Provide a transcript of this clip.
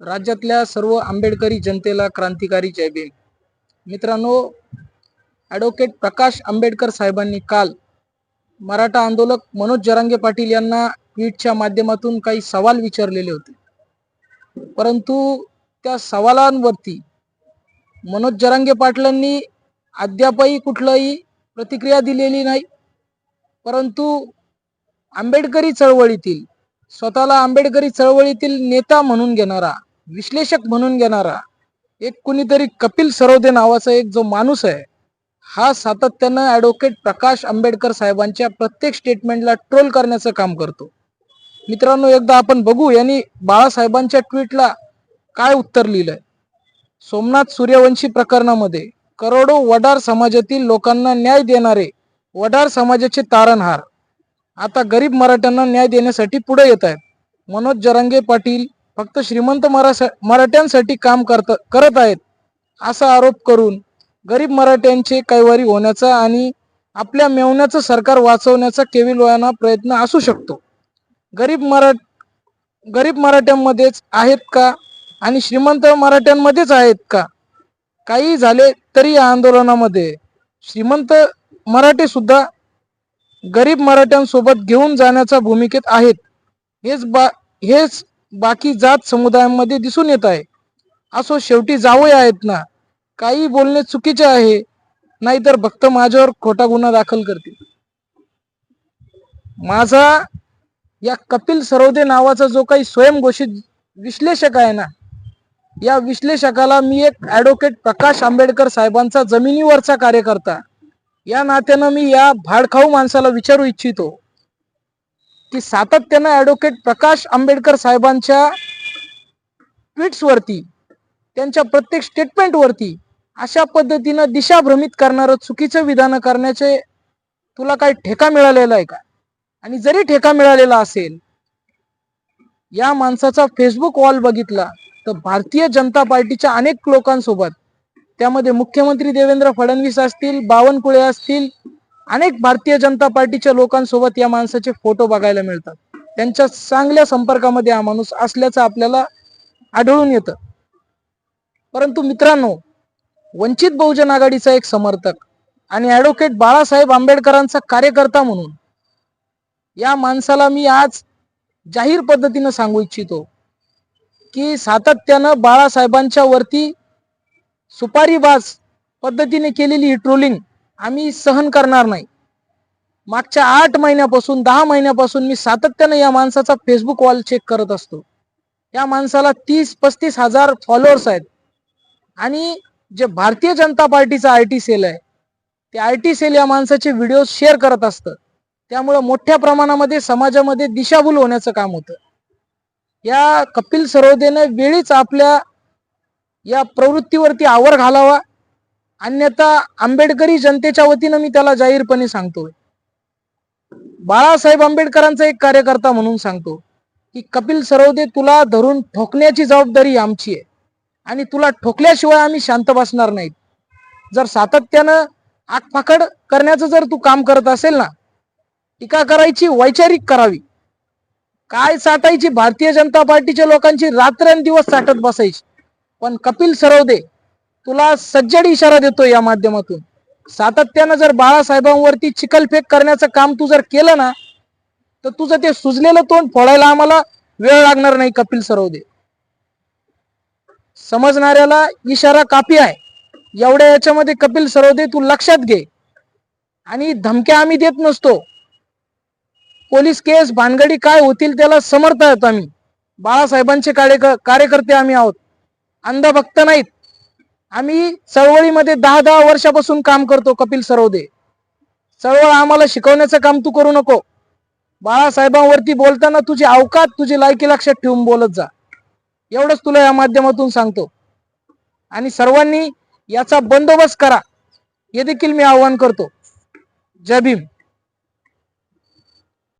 राज्यातल्या सर्व आंबेडकरी जनतेला क्रांतिकारी जय भीम. मित्रांनो ॲडव्होकेट प्रकाश आंबेडकर साहेबांनी काल मराठा आंदोलक मनोज जरांगे पाटील यांना ट्विटच्या माध्यमातून काही सवाल विचारलेले होते. परंतु त्या सवालांवरती मनोज जरांगे पाटलांनी अद्यापही कुठलाही प्रतिक्रिया दिलेली नाही. परंतु आंबेडकरी चळवळीतील स्वतःला आंबेडकरी चळवळीतील नेता म्हणून घेणारा विश्लेषक म्हणून घेणारा एक कुणीतरी कपिल सरोदे नावाचा एक जो माणूस आहे हा सातत्यानं ॲडव्होकेट प्रकाश आंबेडकर साहेबांच्या प्रत्येक स्टेटमेंटला ट्रोल करण्याचं काम करतो. मित्रांनो एकदा आपण बघू यांनी बाळासाहेबांच्या ट्विटला काय उत्तर लिहिलंय. सोमनाथ सूर्यवंशी प्रकरणामध्ये करोडो वडार समाजातील लोकांना न्याय देणारे वडार समाजाचे तारणहार. आता गरीब मराठ्यांना न्याय देण्यासाठी पुढे येत आहेत. मनोज जरांगे पाटील फक्त श्रीमंत मराठा मराठ्यांसाठी काम करत करत आहेत असा आरोप करून गरीब मराठ्यांचे कैवारी होण्याचा आणि आपल्या मेवण्याचं सरकार वाचवण्याचा केविलवाना प्रयत्न असू शकतो. गरीब मरा गरीब मराठ्यांमध्येच आहेत का आणि श्रीमंत मराठ्यांमध्येच आहेत का? काही झाले तरी या आंदोलनामध्ये. श्रीमंत मराठे सुद्धा गरीब मराठ्यांसोबत घेऊन जाण्याच्या भूमिकेत आहेत. हेच बा हेच बाकी जात समुदायांमध्ये दिसून येत आहे. असो शेवटी जावई आहेत ना काही बोलणे चुकीचे आहे नाहीतर भक्त माझ्यावर खोटा गुन्हा दाखल करतील. माझा या कपिल सरोदे नावाचा जो काही स्वयंघोषित विश्लेषक आहे ना या विश्लेषकाला मी एक ॲडव्होकेट प्रकाश आंबेडकर साहेबांचा जमिनीवरचा कार्यकर्ता या नात्यानं मी या भाडखाऊ माणसाला विचारू इच्छितो. की सातत्यानं ॲडव्होकेट प्रकाश आंबेडकर साहेबांच्या ट्विट्सवरती त्यांच्या प्रत्येक स्टेटमेंटवरती अशा पद्धतीनं दिशाभ्रमित करणारं चुकीचं विधानं करण्याचे तुला काही ठेका मिळालेला आहे का? आणि जरी ठेका मिळालेला असेल या माणसाचा फेसबुक वॉल बघितला तर भारतीय जनता पार्टीच्या अनेक लोकांसोबत त्यामध्ये मुख्यमंत्री देवेंद्र फडणवीस असतील बावनकुळे असतील अनेक भारतीय जनता पार्टीच्या लोकांसोबत या माणसाचे फोटो बघायला मिळतात. त्यांच्या चांगल्या संपर्कामध्ये हा माणूस असल्याचं आपल्याला आढळून येतं. परंतु मित्रांनो वंचित बहुजन आघाडीचा एक समर्थक आणि ऍडव्होकेट बाळासाहेब आंबेडकरांचा कार्यकर्ता म्हणून या माणसाला मी आज जाहीर पद्धतीनं सांगू इच्छितो की सातत्यानं बाळासाहेबांच्या वरती सुपारीबाज पद्धतीने केलेली ही ट्रोलिंग आम्ही सहन करणार नाही. मागच्या आठ महिन्यापासून दहा महिन्यापासून मी सातत्यानं या माणसाचा फेसबुक वॉल चेक करत असतो. या माणसाला तीस पस्तीस हजार फॉलोअर्स आहेत. आणि जे भारतीय जनता पार्टीचा आय टी सेल आहे ते आय टी सेल या माणसाचे व्हिडिओ शेअर करत असतं. त्यामुळं मोठ्या प्रमाणामध्ये समाजामध्ये दिशाभूल होण्याचं काम होतं. या कपिल सरोदेनं वेळीच आपल्या या प्रवृत्तीवरती आवर घालावा. अन्यथा आंबेडकरी जनतेच्या वतीनं मी त्याला जाहीरपणे सांगतोय. बाळासाहेब आंबेडकरांचा एक कार्यकर्ता म्हणून सांगतो की कपिल सरोदे तुला धरून ठोकण्याची जबाबदारी आमची आहे. आणि तुला ठोकल्याशिवाय आम्ही शांत बसणार नाहीत. जर सातत्यानं आगपाखड करण्याचं जर तू काम करत असेल ना टीका करायची वैचारिक करावी. काय साठायची भारतीय जनता पार्टीच्या लोकांची रात्रंदिवस साठत बसायची. पण कपिल सरोदे तुला सज्जड इशारा देतो या माध्यमातून. सातत्यानं जर बाळासाहेबांवरती चिखलफेक करण्याचं काम तू जर केलं ना तर तुझं ते सुजलेलं तोंड फोडायला आम्हाला वेळ लागणार नाही कपिल सरोदे. समजणाऱ्याला इशारा कापी आहे. एवढ्या याच्यामध्ये कपिल सरोदे तू लक्षात घे. आणि धमक्या आम्ही देत नसतो. पोलीस केस भानगडी काय होतील त्याला समर्थ आहोत आम्ही. बाळासाहेबांचे कार्यकर्ते आम्ही आहोत. अंधभक्त नाहीत. आम्ही चळवळीमध्ये दहा दहा वर्षापासून काम करतो कपिल सरोदे. चळवळ आम्हाला शिकवण्याचं काम तू करू नको. बाळासाहेबांवरती बोलताना तुझी अवकात तुझी लायकी लक्षात ठेवून बोलत जा. एवढंच तुला या माध्यमातून सांगतो. आणि सर्वांनी याचा बंदोबस्त करा. हे देखील मी आवाहन करतो. जय भीम.